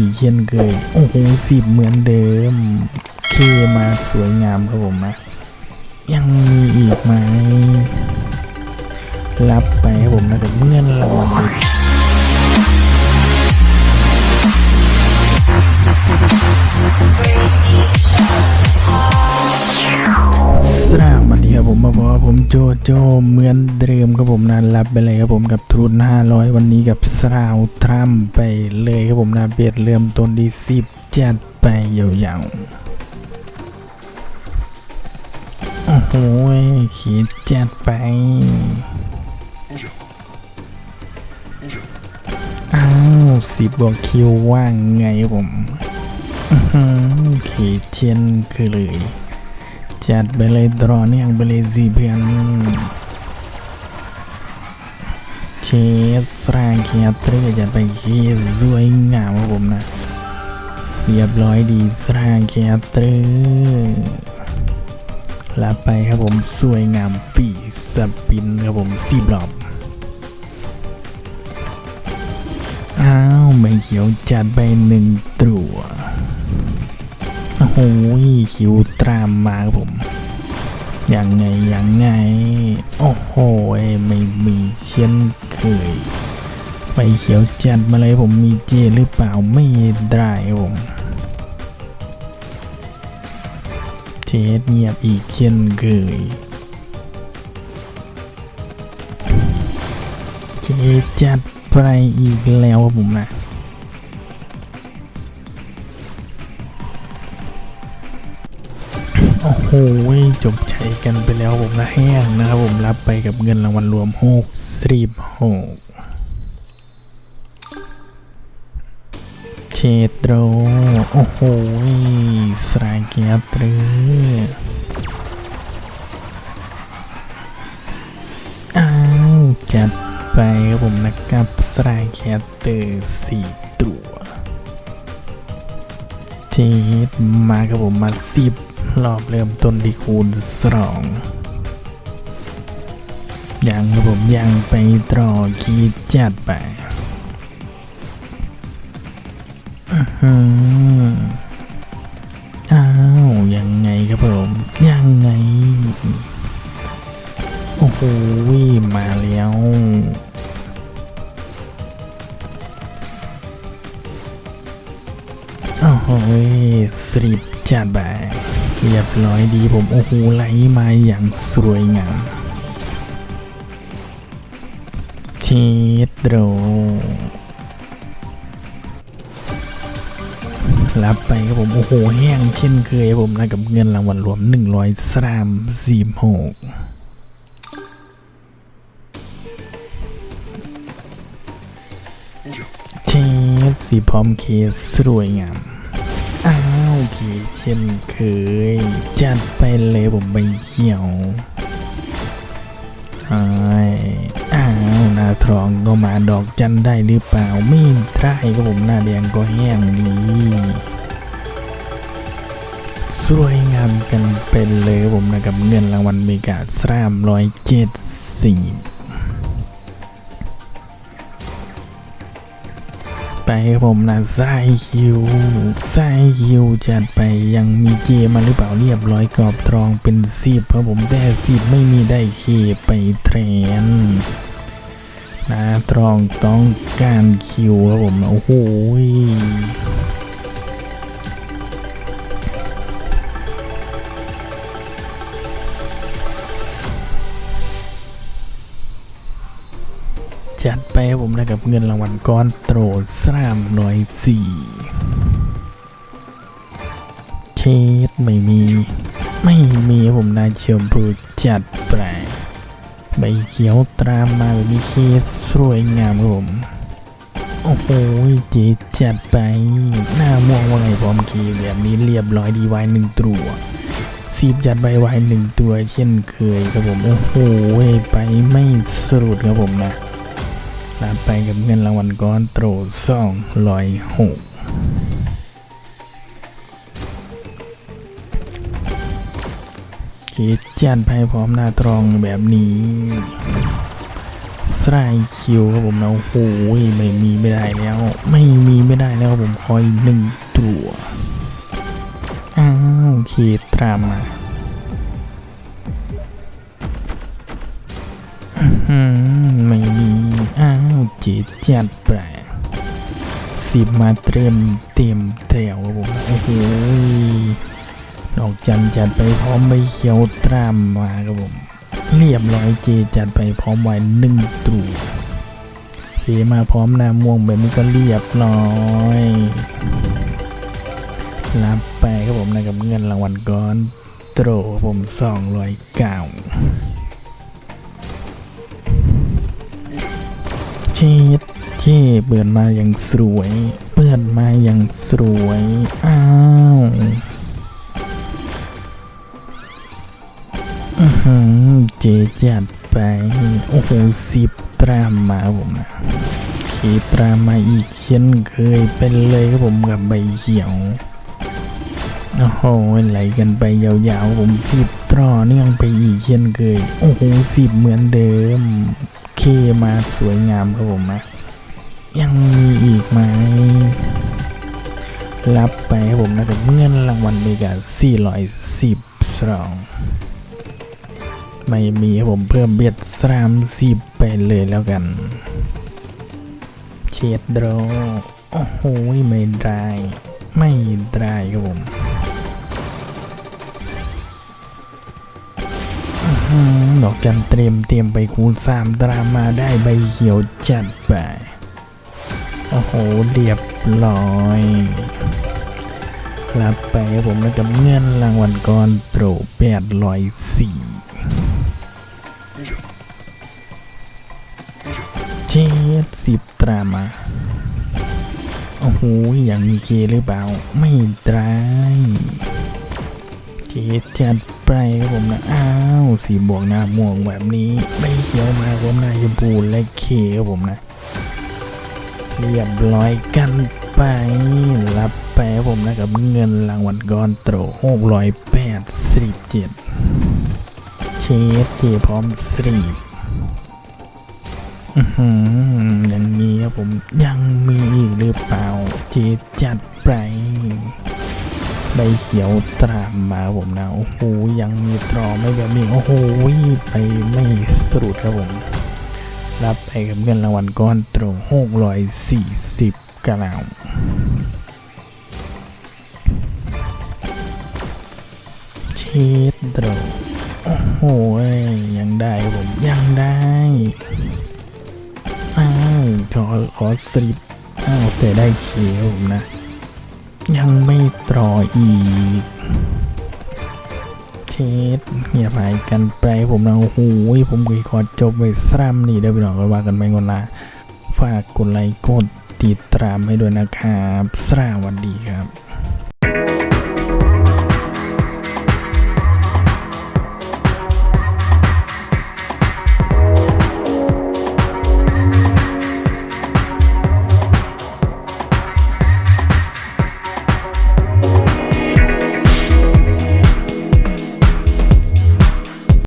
สีเช่นเคยโอ้โหสิบเหมือนเดิม เคมาสวยงามครับผมนะยังมีอีกไหม รับไปครับผมนะกับเงินรางวัล โจโจเหมือนเดิมครับผมนะรับไปเลยครับผมกับทุน 500 วันนี้กับสราวทรัมไปเลยครับผมนะเบียดเริ่มต้นที่10จัดไปยาวๆโอ้โหขีดจัดไปอ้าวสิบบวกคิวว่างไงผมขีดเช่นคือเลย จัดไปเลยตรอเนี่ยงไปเลยสิเพื่อนเชสสร้างเคียร์เตอร์จัดไปคียร์สวยงามครับผมนะเรียบร้อยดีสร้างเคียร์เตอร์รับไปครับผมสวยงามฝีสปินครับผมสิบรอบอ้าวไม่เขียวจัดไปหนึ่งตัวโอ้โหคิวตรามมาครับผม ยังไงยังไง โอ้โหไม่มีเช่นเคยไปเขียวจัดมาเลยผมมีเจหรือเปล่าไม่ได้ผมเจเงียบอีกเช่นเคยเจจัดไปอีกแล้วผมนะ จบใชัยกันไปแล้วผมนะแห้งนะครับผมรับไปกับเงินรางวัลรวมหกสิบหกเชโดโอ้โหสรายเกียร์ตร์อ้าวจัดไปครับผมนะครับสรายเกียร์ตอร์สี่ตัวเชดมาครับผมมาสิบ รอบเริ่มต้นที่คูณสองยังครับผมยังไปตรอกีดจัดไปอื้อหืออ้าวยังไงครับผม ยังไง โอ้โหมาแล้วโอ้โหสริปจัดไป เรียบร้อยดีผมโอ้โหไหลมาอย่างสวยงามเชดโดรับไปครับผมโอ้โหแห้งเช่นเคยผมนะกับเงินรางวัลรวม100สรามสี่หกเชดสีพร้อมเคสสวยงามอ้า โอเคเช่นเคย จัดไปเลยผมใบเขียวอ้ายอ้าวหน้าทองก็มาดอกจันได้หรือเปล่า ไม่ได้ก็ผมหน้าแดงก็แห้งดีสวยงามกันเป็นเลยผมนะกับเงินรางวัลเมกาสามร้อยเจ็ดสี่ ไปครับผมนะไซคิวไซคิวจัดไปยังมีเจมาหรือเปล่าเรียบร้อยกรอบตรองเป็นสิบครับผมแต่สิบไม่มีได้เคไปเทรนนะตรองต้องการคิวครับผมโอ้โห จัดไปผมนะกับเงินรางวัลก้อนโตรสามร้อยสี่เชดไม่มี ไม่มีครับผมนายเชียมพูจัดไปใบเขียวตามมาแบบนี้เคสสวยงามครับผม โอ้โหเจจัดไปหน้าม่วงว่าไงพร้อมคีย์แบบนี้เรียบร้อยดีไว้หนึ่งตัวซีบจัดใบไว้หนึ่งตัวเช่นเคยครับผม โอ้โหไปไม่สรุดครับผมนะ ลาไปกับเงินรางวัลก้อนโตรสองร้อยหกเจจัดไปพร้อมหน้าตรองแบบนี้ไส้คิวครับผมนะโอ้โหไม่มีไม่ได้แล้ว ไม่มีไม่ได้แล้วครับผมคอยหนึ่งตัวอ้าวเคตรามาอื้อหือไม่มีอ้าวเจจัดแปลกสิบมาเตรียมเตรียมแถวครับผมโอ้โหดอกจันจัดไปพร้อมใบเขียวตรามมาครับผมเรียบร้อยเจจัดไปพร้อมไว้หนึ่งตัวเจมาพร้อมน้าม่วงแบบนี้ก็เรียบร้อยรับไปครับผมนะกับเงินรางวัลก้อนโตรผมสองร้อยเก้า เช่เปิดมาอย่างสวย เปิดมาอย่างสวย อ้าวอื้อหือเจจัดไป โอ้โหสิบตรามาผมนะขีตรามาอีกเช่นเคยเป็นเลยครับผมกับใบเขียวโอ้โหไหลกันไปยาวๆผมสิบตรอเนื่องไปอีกเช่นเคย โอ้โหสิบเหมือนเดิม เคมาสวยงามครับผมนะ ยังมีอีกไหมรับไปครับผมนะกับเงินรางวัลไปกับ410สองไม่มีครับผมเพิ่มเบียดสามสิบไปเลยแล้วกัน เชดโดรโอ้โหไม่ได้ไม่ได้ครับผมห้อหือดอกจันเตรียมเตรียมไปคูณสามตรามาได้ใบเขียวจัดไป อ้โหเรียบร้อย รับไปครับผมแล้วกับเงินรางวัลก้อนโตรแปดร้อยสี่เจ็ดสิบตรามา โอ้โหอย่างมีเจหรือเปล่า ไม่ตรายเจจัดไปครับผมนะ อ้าว สีบวกหน้าม่วงแบบนี้ ไม่เขียวมาผมหน้าชมพูและเคครับผมนะ เรียบร้อยกันไป รับไปครับผมนะกับเงินรางวัลก้อนโตหกร้อยแปดสิบเจ็ดเชฟเจพร้อมสรีอย่างนี้ครับผมยังมีอีกหรือเปล่าเจจัดไปใบเขียวตรามมาผมนะ โอ้โหยังมีตรอไม่แบบนี้โอ้โหไปไม่สุดครับผม รับไปกับเงินรางวัลก้อนตรงหกร้อยสี่สิบกะลาวเชดโดรโอ้โหยังได้ผมยังได้อ้าวขอขอสลิปอ้าวแต่ได้เขียวผมนะ ยังไม่ตรออีก เทสเงียบหายกันไปผมนะโอ้โหผมเคยขอจบไปซ้ำนี่ได้ไปหน่อยก็ว่ากันไปก่อนละฝากกดไลค์กดติดตามให้ด้วยนะครับสวัสดีครับ